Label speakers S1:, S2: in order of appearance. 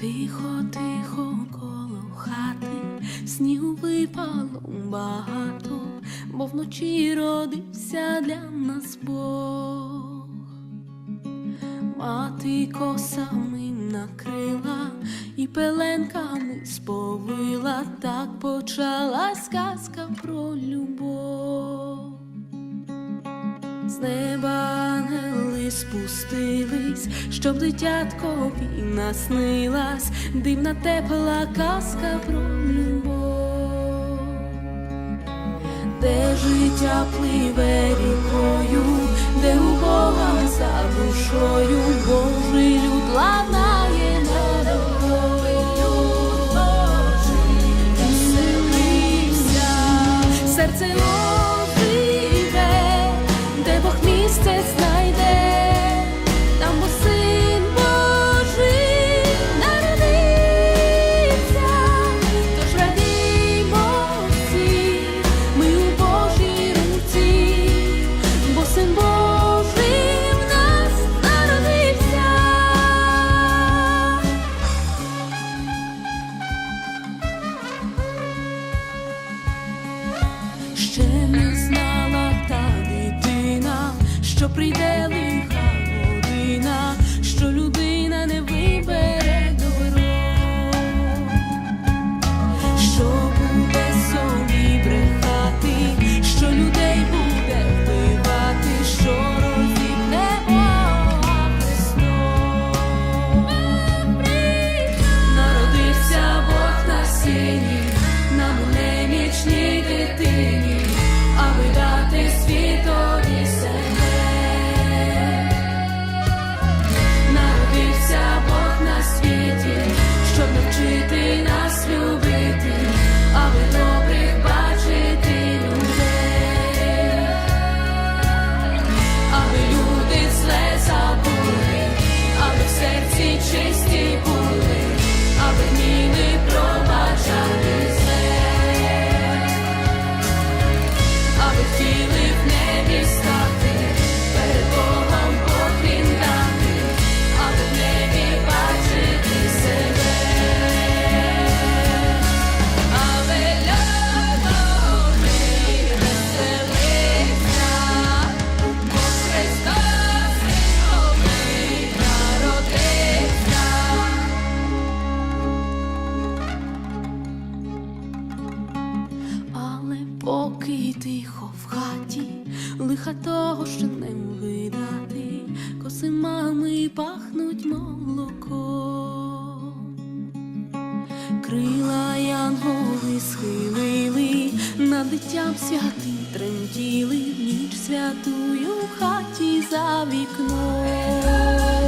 S1: Тихо, тихо коло хати, снігу випало багато, бо вночі родився для нас Бог. Мати косами накрила і пеленками сповила, так почалась казка про любов. З неба спустились, щоб дитяткові наснилась. Дивна тепла казка про любов, де життя пливе рікою, де у Бога за душою. Божий люд ладнає серце що прийде лиха тихо в хаті, лиха того, що не видати, коси мами пахнуть молоком. Крила янголи схилили, над дитям святим тремтіли, в ніч святую в хаті за вікном.